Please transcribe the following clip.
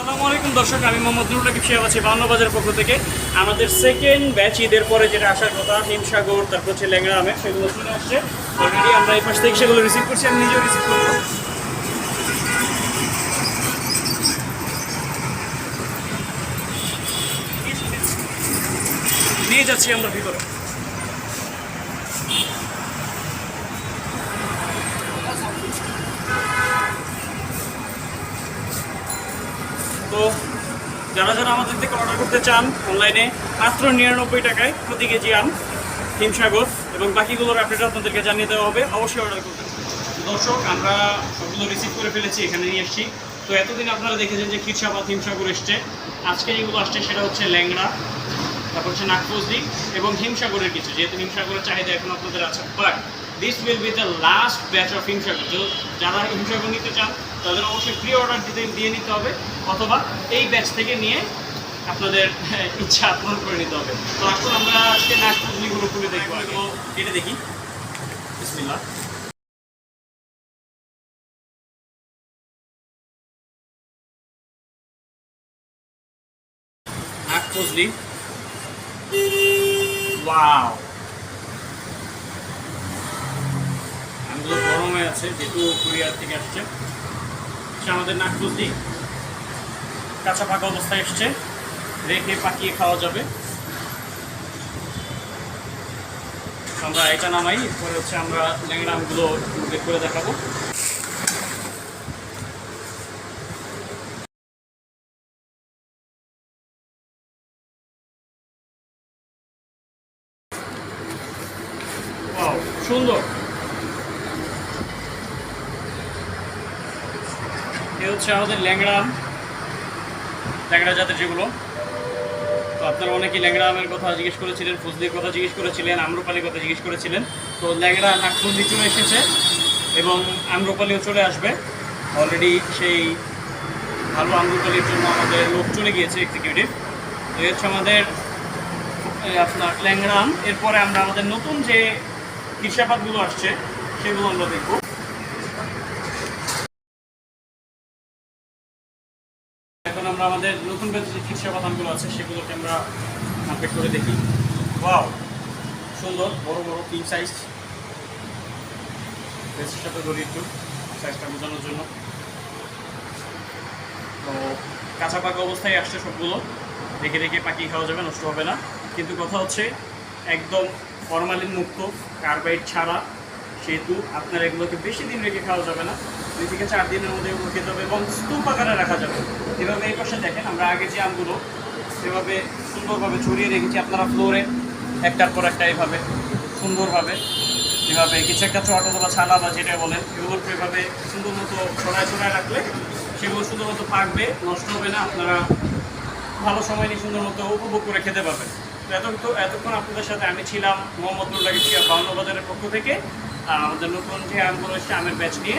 আসসালামু আলাইকুম দর্শক, আমি মোহাম্মদ নুরুল রাকিব শিহাব আছি বান্ন বাজারের পক্ষ থেকে। আমাদের সেকেন্ড ব্যাচ ঈদের পরে যেটা আসার কথা, হিমসাগর, তারপর হচ্ছে ল্যাংড়া আমের সেগুলো চলে আসছে। অলরেডি আমরা এই পাশ থেকে সেগুলো রিসিভ করছি, আমি নিজেও রিসিভ করব। নিয়ে যাচ্ছি আমরা ভিতরে। যারা যারা আমাদের থেকে অর্ডার করতে চান অনলাইনে মাত্র নিরানব্বই টাকায় প্রতি কেজি আম হিমসাগর এবং বাকিগুলোর আপডেট আপনাদেরকে জানিয়ে দেওয়া হবে, অবশ্যই অর্ডার করবেন। দর্শক, আমরা সবগুলো রিসিভ করে ফেলেছি, এখানে নিয়ে এসেছি তো এতদিন আপনারা দেখেছেন যে খিরসাবাদ হিমসাগর এসছে। আজকে যেগুলো আসছে সেটা হচ্ছে ল্যাংড়া, তারপর হচ্ছে নাগফজলি এবং হিমসাগরের কিছু, যেহেতু হিমসাগরের চাহিদা এখন আপনাদের আছে। But this will be the last batch of Himsagar যারা হিমসাগর নিতে চান তাদের অবশ্যই প্রি অর্ডার দিতে দিয়ে নিতে হবে, অথবা এই ব্যাচ থেকে নিয়ে আপনাদের ইচ্ছা পূরণ করে নিতে হবে। তো এখন আমরা আজকে নাগফজলিগুলো খুলে দেখব। কেটে দেখি। আমগুলো গরম আছে, যেহেতু কুরিয়ার থেকে আসছে। আমাদের নাকফুজি কাঁচা পাকা অবস্থায় এসছে। রেখে পাকিয়ে খাওয়া যাবে। আমরা এটা নামাই, এরপরে হচ্ছে আমরা ল্যাংড়া আমগুলো বের করে দেখাবো। সুন্দর। এ হচ্ছে আমাদের ল্যাংড়া ল্যাংড়া জাতের যেগুলো। তো আপনারা অনেকেই ল্যাংড়া আমের কথা জিজ্ঞেস করেছিলেন ফজলির কথা জিজ্ঞেস করেছিলেন, আম্রপালির কথা জিজ্ঞেস করেছিলেন। তো ল্যাংড়া নাকফুজলি চলে এসেছে এবং আম্রপালিও চলে আসবে। অলরেডি সেই ভালো আম্রপালির জন্য আমাদের লোক চলে গিয়েছে এক্সিকিউটিভ তো এই হচ্ছে আমাদের আপনার ল্যাংড়া আম। এরপরে আমরা আমাদের নতুন যে কৃষাপাতগুলো আসছে, সেগুলো আমরা দেখব। আমরা আমাদের নতুন যে কৃষা বাদামগুলো আছে, সেগুলোকে আমরা আপডেট করে দেখি। ওয়াও সুন্দর, বড় বড় তিন সাইজ বেসের সাথে ধরি একটু সাইজটা বোঝানোর জন্য। তো কাঁচা পাকা অবস্থায় আসছে সবগুলো। দেখে দেখে পাকিয়ে খাওয়া যাবে, নষ্ট হবে না। কিন্তু কথা হচ্ছে, একদম ফরমালিন মুক্ত কার্বাইড ছাড়া সেহেতু আপনার এগুলোকে বেশি দিন রেখে খাওয়া যাবে না। দুই থেকে চার দিনের মধ্যে এগুলো খেতে হবে এবং স্তূপ আকারে রাখা যাবে। এভাবে এই পাশে দেখেন আমরা আগে যে আমগুলো, সেভাবে সুন্দরভাবে ছড়িয়ে রেখেছি আপনারা ফ্লোরে একটার পর একটা এভাবে সুন্দরভাবে, এভাবে কিছু একটা চট অথবা ছালা বা যেটা বলেন এগুলোকে এভাবে সুন্দর মতো ছড়ায় ছড়ায় রাখলে সেগুলো সুন্দর মতো পাকবে, নষ্ট হবে না, আপনারা ভালো সময় নিয়ে সুন্দর মতো উপভোগ করে খেতে পাবেন তো এত তো, এতক্ষণ আপনাদের সাথে আমি ছিলাম মোহাম্মদ নুল্লাহ শিয়া বাউন্ন বাজারের পক্ষ থেকে আমাদের নতুন যে আমগুলো এসছে, আমের ব্যাচ নিয়ে